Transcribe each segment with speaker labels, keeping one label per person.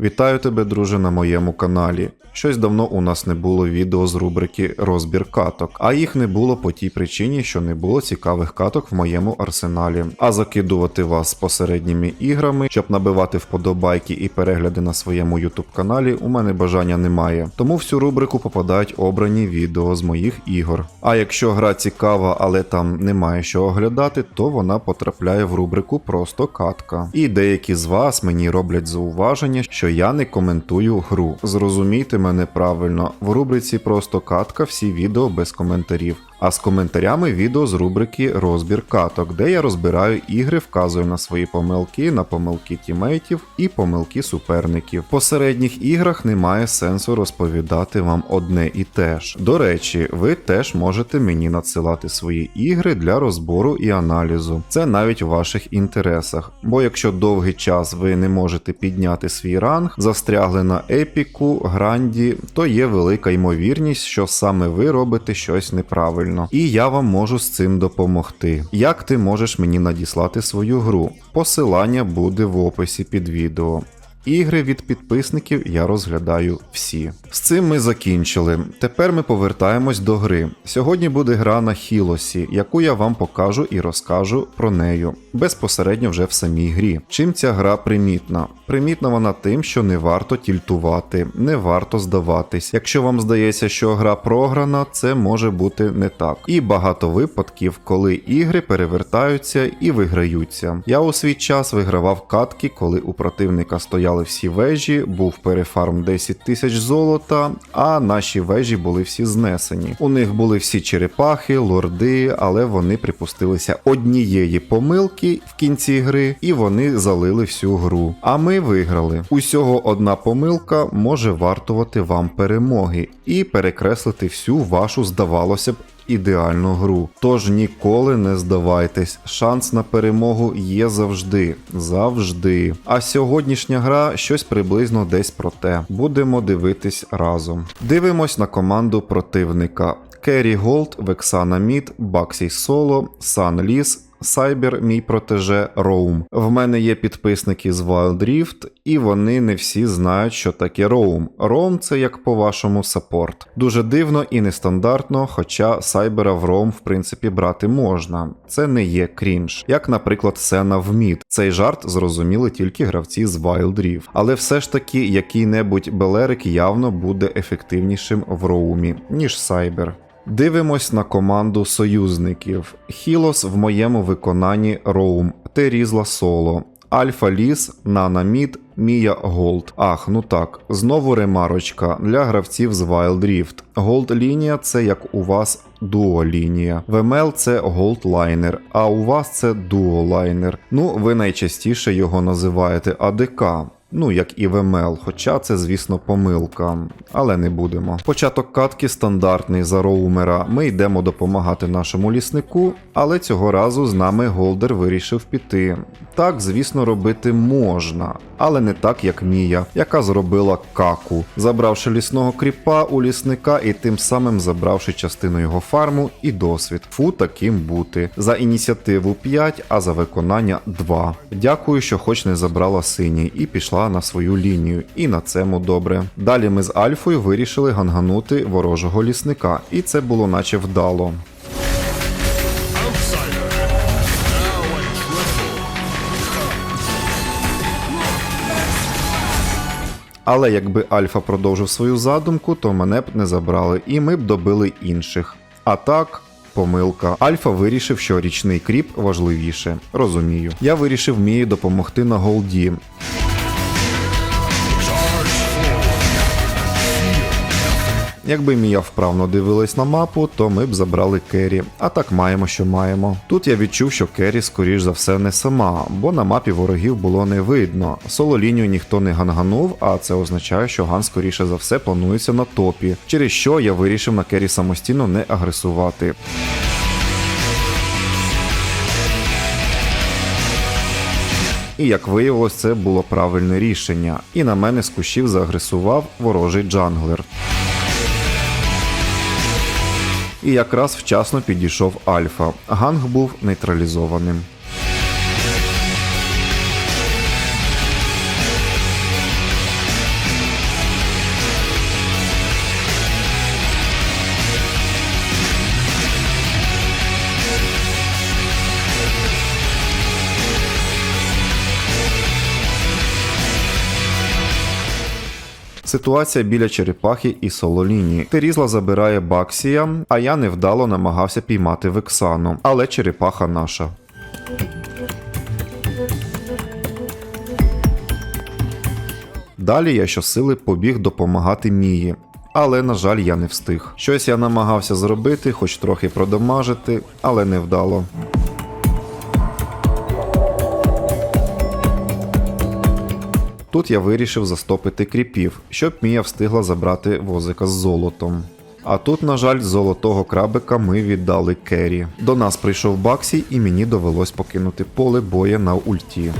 Speaker 1: Вітаю тебе, друже, на моєму каналі. Щось давно у нас не було відео з рубрики Розбір каток, а їх не було по тій причині, що не було цікавих каток в моєму арсеналі. А закидувати вас посередніми іграми, щоб набивати вподобайки і перегляди на своєму YouTube каналі, у мене бажання немає. Тому в цю рубрику попадають обрані відео з моїх ігор. А якщо гра цікава, але там немає що оглядати, то вона потрапляє в рубрику Просто катка. І деякі з вас мені роблять зауваження, що я не коментую гру. Зрозумійте мене правильно, в рубриці Просто катка всі відео без коментарів. А з коментарями відео з рубрики Розбір каток, де я розбираю ігри, вказую на свої помилки, на помилки тімейтів і помилки суперників. В посередніх іграх немає сенсу розповідати вам одне і те ж. До речі, ви теж можете мені надсилати свої ігри для розбору і аналізу. Це навіть у ваших інтересах. Бо якщо довгий час ви не можете підняти свій ранг, застрягли на епіку, гранді, то є велика ймовірність, що саме ви робите щось неправильно. І я вам можу з цим допомогти. Як ти можеш мені надіслати свою гру? Посилання буде в описі під відео. Ігри від підписників я розглядаю всі. З цим ми закінчили. Тепер ми повертаємось до гри. Сьогодні буде гра на Хілосі, яку я вам покажу і розкажу про нею безпосередньо вже в самій грі. Чим ця гра примітна? Примітна вона тим, що не варто тільтувати, не варто здаватись. Якщо вам здається, що гра програна, це може бути не так. І багато випадків, коли ігри перевертаються і виграються. Я у свій час вигравав катки, коли у противника стояли всі вежі, був перефарм 10 тисяч золота, а наші вежі були всі знесені. У них були всі черепахи, лорди, але вони припустилися однієї помилки в кінці гри, і вони залили всю гру. А ми виграли. Усього одна помилка може вартувати вам перемоги і перекреслити всю вашу, здавалося б, ідеальну гру. Тож ніколи не здавайтесь, шанс на перемогу є завжди. Завжди. А сьогоднішня гра щось приблизно десь про те. Будемо дивитись разом. Дивимось на команду противника. Керрі Голд, Вексана Мід, Баксій Соло, Сан Ліс, Сайбер, мій протеже Роум. В мене є підписники з Wild Rift, і вони не всі знають, що таке Роум. Роум це як по-вашому саппорт. Дуже дивно і нестандартно, хоча Сайбера в Роум в принципі брати можна. Це не є крінж. Як, наприклад, Сена в Мід. Цей жарт зрозуміли тільки гравці з Wild Rift. Але все ж таки який-небудь Белерик явно буде ефективнішим в Роумі, ніж Сайбер. Дивимось на команду союзників. Хілос в моєму виконанні Роум, Терізла Соло, Альфа Ліс, Нана Мід, Мія Голд. Ах, ну так, знову ремарочка для гравців з Wild Rift. Голд лінія це як у вас дуо лінія. VML це Liner, а у вас це Liner. Ну, ви найчастіше його називаєте АДК. Ну, як і ВМЛ, хоча це, звісно, помилка, але не будемо. Початок катки стандартний за роумера. Ми йдемо допомагати нашому ліснику, але цього разу з нами Голдер вирішив піти. Так, звісно, робити можна, але не так, як Мія, яка зробила каку, забравши лісного кріпа у лісника і тим самим забравши частину його фарму і досвід. Фу таким бути. За ініціативу 5, а за виконання 2. Дякую, що хоч не забрала синій і пішла на свою лінію, і на цьому добре. Далі ми з Альфою вирішили ганганути ворожого лісника, і це було наче вдало. Але якби Альфа продовжив свою задумку, то мене б не забрали, і ми б добили інших. А так. Помилка. Альфа вирішив, що річний кріп важливіше. Розумію. Я вирішив Мії допомогти на голді. Якби Мія вправно дивилась на мапу, то ми б забрали Керрі. А так маємо, що маємо. Тут я відчув, що Керрі, скоріш за все, не сама, бо на мапі ворогів було не видно. Соло лінію ніхто не ганганув, а це означає, що ган скоріше за все планується на топі, через що я вирішив на Керрі самостійно не агресувати. І як виявилось, це було правильне рішення. І на мене з кущів заагресував ворожий джанглер. І якраз вчасно підійшов Альфа. Ганг був нейтралізованим. Ситуація біля черепахи і сололіні. Терізла забирає Баксія, а я невдало намагався піймати Вексану, але черепаха наша. Далі я щосили побіг допомагати Мії. Але, на жаль, я не встиг. Щось я намагався зробити, хоч трохи продамажити, але не вдало. Тут я вирішив застопити кріпів, щоб Мія встигла забрати возика з золотом. А тут, на жаль, золотого крабика ми віддали Керрі. До нас прийшов Баксі, і мені довелось покинути поле боя на ульті.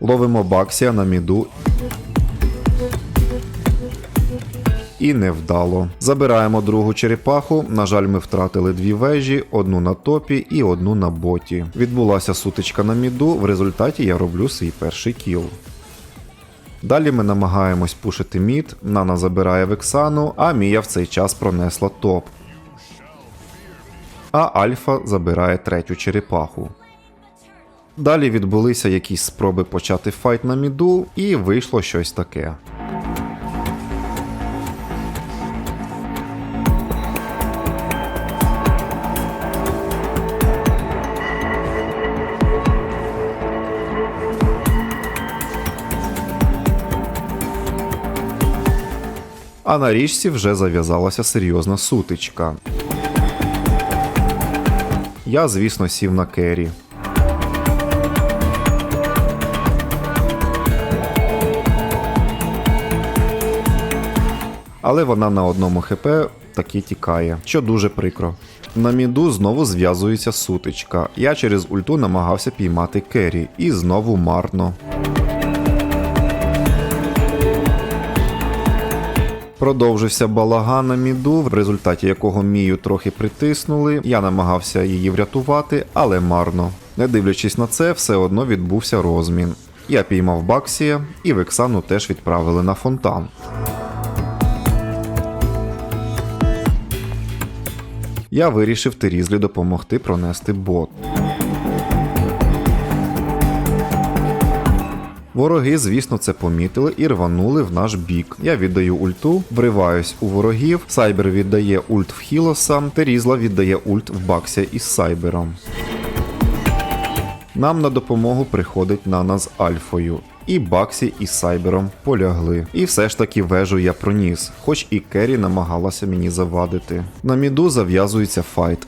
Speaker 1: Ловимо Баксія на міду. І невдало. Забираємо другу черепаху. На жаль, ми втратили дві вежі: одну на топі і одну на боті. Відбулася сутичка на міду. В результаті я роблю свій перший кіл. Далі ми намагаємось пушити мід, Нана забирає Вексану, а Мія в цей час пронесла топ. А Альфа забирає третю черепаху. Далі відбулися якісь спроби почати файт на міду, і вийшло щось таке. А на річці вже зав'язалася серйозна сутичка. Я, звісно, сів на кері. Але вона на одному хп таки тікає, що дуже прикро. На міду знову зв'язується сутичка. Я через ульту намагався піймати кері, і знову марно. Продовжився балаган на міду, в результаті якого Мію трохи притиснули. Я намагався її врятувати, але марно. Не дивлячись на це, все одно відбувся розмін. Я піймав Баксія, і Вексану теж відправили на фонтан. Я вирішив Терізлі допомогти пронести бот. Вороги, звісно, це помітили і рванули в наш бік. Я віддаю ульту, вриваюсь у ворогів, Сайбер віддає ульт в Хілоса, Терізла віддає ульт в Баксія із Сайбером. Нам на допомогу приходить Нана з Альфою. І Баксі із Сайбером полягли. І все ж таки вежу я проніс, хоч і Керрі намагалася мені завадити. На міду зав'язується файт.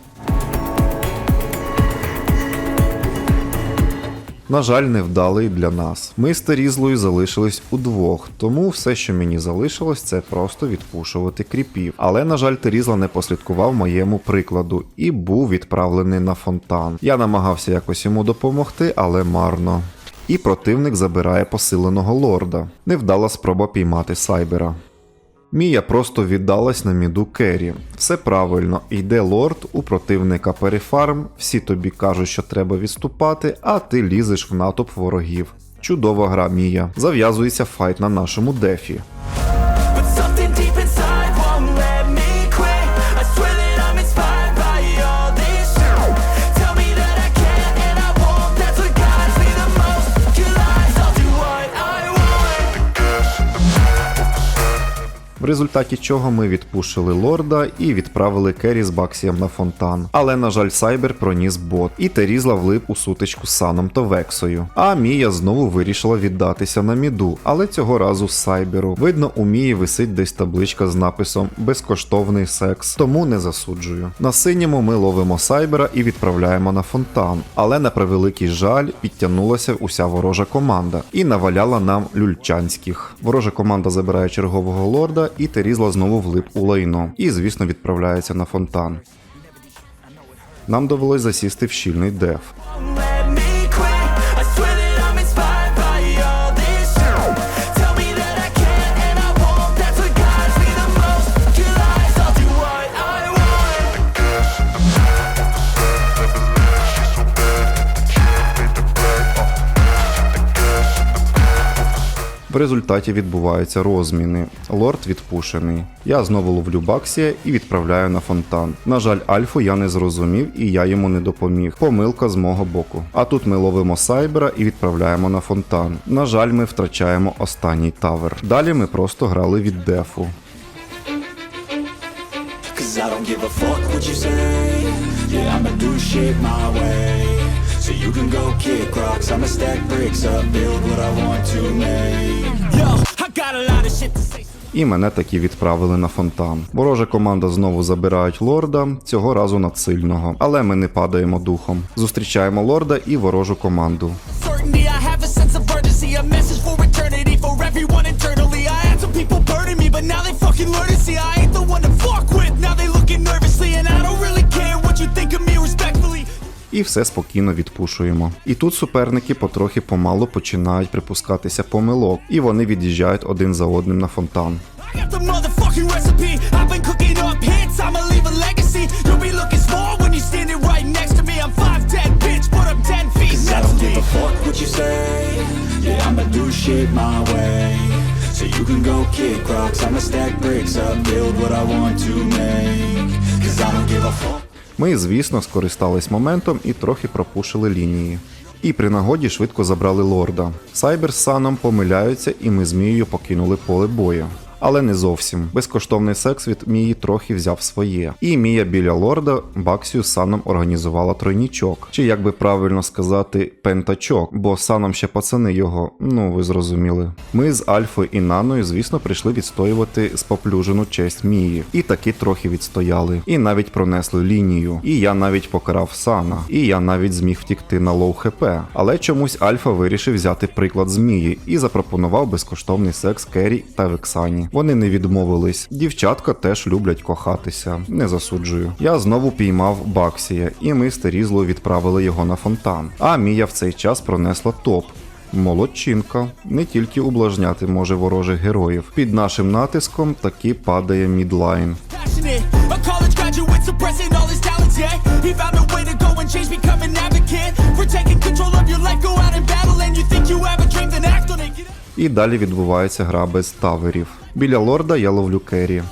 Speaker 1: На жаль, невдалий для нас. Ми з Терізлою залишились удвох, тому все, що мені залишилось, це просто відпушувати кріпів. Але, на жаль, Терізла не послідкував моєму прикладу і був відправлений на фонтан. Я намагався якось йому допомогти, але марно. І противник забирає посиленого лорда. Невдала спроба піймати Сайбера. Мія просто віддалась на міду Керрі. Все правильно, йде лорд, у противника перефарм, всі тобі кажуть, що треба відступати, а ти лізеш в натовп ворогів. Чудова гра Мія. Зав'язується файт на нашому дефі. В результаті чого ми відпушили лорда і відправили Керрі з Баксієм на фонтан. Але, на жаль, Сайбер проніс бот, і Терізла влип у сутичку з Саном та Вексою. А Мія знову вирішила віддатися на міду, але цього разу Сайберу. Видно, у Мії висить десь табличка з написом Безкоштовний секс, тому не засуджую. На синьому ми ловимо Сайбера і відправляємо на фонтан. Але на превеликий жаль підтягнулася уся ворожа команда і наваляла нам люльчанських. Ворожа команда забирає чергового лорда, і Терізла знову влип у лайно. І, звісно, відправляється на фонтан. Нам довелось засісти в щільний деф. В результаті відбуваються розміни. Лорд відпушений. Я знову ловлю Баксія і відправляю на фонтан. На жаль, Альфу я не зрозумів і я йому не допоміг. Помилка з мого боку. А тут ми ловимо Сайбера і відправляємо на фонтан. На жаль, ми втрачаємо останній тавер. Далі ми просто грали від дефу.
Speaker 2: Yeah, I'ma do shit my way. So you can go kick rocks. I'ma stack bricks up, build what I want to make. Yo, I got a lot of shit to say.
Speaker 1: І мене таки відправили на фонтан. Ворожа команда знову забирають лорда, цього разу надсильного. Але ми не падаємо духом. Зустрічаємо лорда і ворожу команду. І все спокійно відпушуємо. І тут суперники потрохи помалу починають припускатися помилок, і вони від'їжджають один за одним на фонтан.
Speaker 2: I got the motherfucking recipe. I've been cooking up hits. I'ma leave a legacy. You'll be looking small when you're standing right next to me. I'm 5'10, bitch, but I'm 10 feet. I don't give a fuck what you say. Yeah, I'ma do shit my way. So you can go kick rocks. I'ma stack bricks up, build what I want to make. Cause I don't give a fuck.
Speaker 1: Ми, звісно, скористались моментом і трохи пропушили лінії. І при нагоді швидко забрали лорда. Сайбер з Саном помиляються, і ми змією покинули поле бою. Але не зовсім. Безкоштовний секс від Мії трохи взяв своє. І Мія біля лорда Баксію з Саном організувала тройнічок. Чи як би правильно сказати, пентачок, бо Саном ще пацани його, ну ви зрозуміли. Ми з Альфою і Наною, звісно, прийшли відстоювати споплюжену честь Мії. І таки трохи відстояли. І навіть пронесли лінію. І я навіть покарав Сана. І я навіть зміг втікти на лоу хп. Але чомусь Альфа вирішив взяти приклад з Мії і запропонував безкоштовний секс Керрі та Вексані. Вони не відмовились. Дівчатка теж люблять кохатися. Не засуджую. Я знову піймав Баксія, і ми з Терізлою відправили його на фонтан. А Мія в цей час пронесла топ. Молодчинка не тільки ублажняти може ворожих героїв. Під нашим натиском таки падає мідлайн. І далі відбувається гра без таверів. Біля лорда я ловлю керрі.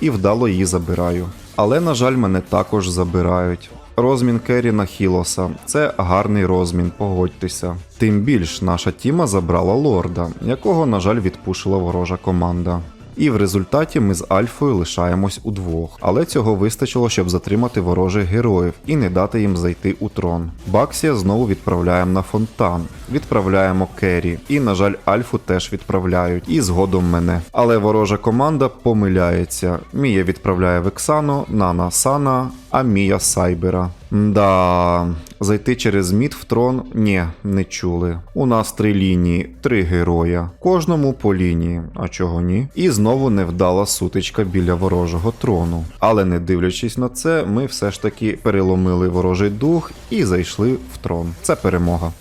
Speaker 1: і вдало її забираю. Але, на жаль, мене також забирають. Розмін Керрі на Хілоса це гарний розмін, погодьтеся. Тим більш наша тіма забрала лорда, якого, на жаль, відпушила ворожа команда. І в результаті ми з Альфою лишаємось удвох, але цього вистачило, щоб затримати ворожих героїв і не дати їм зайти у трон. Баксія знову відправляємо на фонтан, відправляємо Керрі, і, на жаль, Альфу теж відправляють, і згодом мене. Але ворожа команда помиляється. Мія відправляє Вексану, Нана Сана, а Мія Сайбера. Да, зайти через мід в трон ні, не чули. У нас три лінії, три героя. Кожному по лінії, а чого ні? І знову невдала сутичка біля ворожого трону. Але не дивлячись на це, ми все ж таки переломили ворожий дух і зайшли в трон. Це перемога.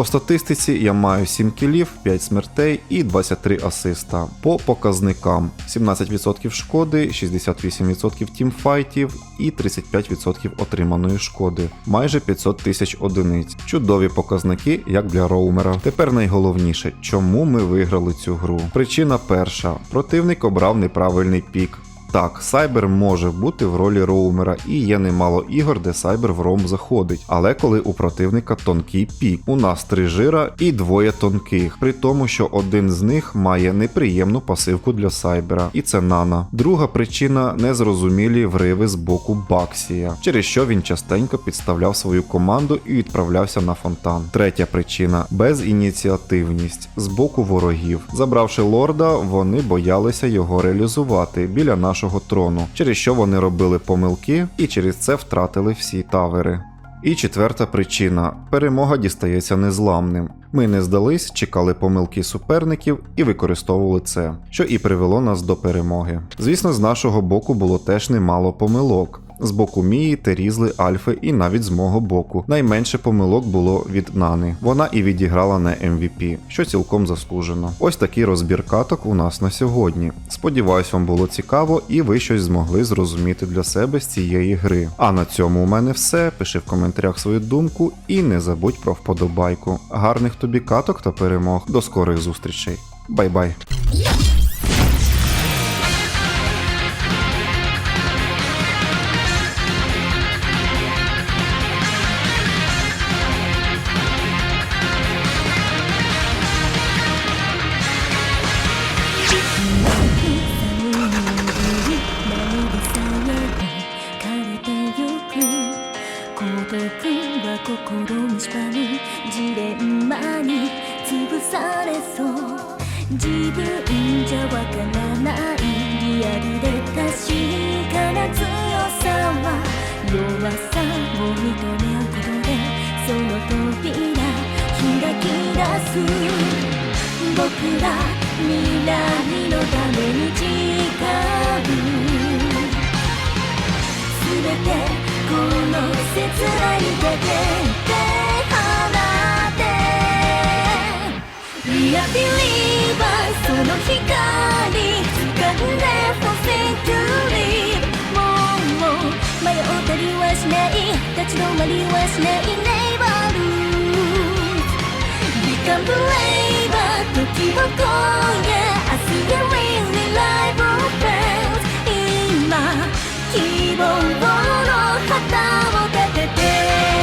Speaker 1: По статистиці я маю 7 кілів, 5 смертей і 23 асиста. По показникам 17% шкоди, 68% тімфайтів і 35% отриманої шкоди, майже 500 тисяч одиниць. Чудові показники, як для роумера. Тепер найголовніше, чому ми виграли цю гру. Причина перша: противник обрав неправильний пік. Так, Сайбер може бути в ролі роумера, і є немало ігор, де Сайбер в роум заходить. Але коли у противника тонкий пік, у нас три жира і двоє тонких, при тому, що один з них має неприємну пасивку для Сайбера, і це Нана. Друга причина незрозумілі вриви з боку Баксія, через що він частенько підставляв свою команду і відправлявся на фонтан. Третя причина безініціативність з боку ворогів. Забравши лорда, вони боялися його реалізувати біля нашого трону, через що вони робили помилки і через це втратили всі тавери. І четверта причина перемога дістається незламним. Ми не здались, чекали помилки суперників і використовували це, що і привело нас до перемоги. Звісно, з нашого боку було теж немало помилок. З боку Мії, Терізли, Альфи і навіть з мого боку. Найменше помилок було від Нани. Вона і відіграла на MVP, що цілком заслужено. Ось такий розбір каток у нас на сьогодні. Сподіваюсь, вам було цікаво і ви щось змогли зрозуміти для себе з цієї гри. А на цьому у мене все. Пиши в коментарях свою думку і не забудь про вподобайку. Гарних тобі каток та перемог. До скорих зустрічей. Бай-бай.「
Speaker 3: は心に縛るジレンマに潰されそう」「自分じゃわからないリアルで確かな強さは弱さを認め合うことでその扉開き出す」僕ら未来のために誓うすべて Yeah, believer その光掴んで Forcing to live もうもう迷ったりはしない立ち止まりはしない Neighbor Become believer 時を超え明日へ Really life of fans 今希望を que Deus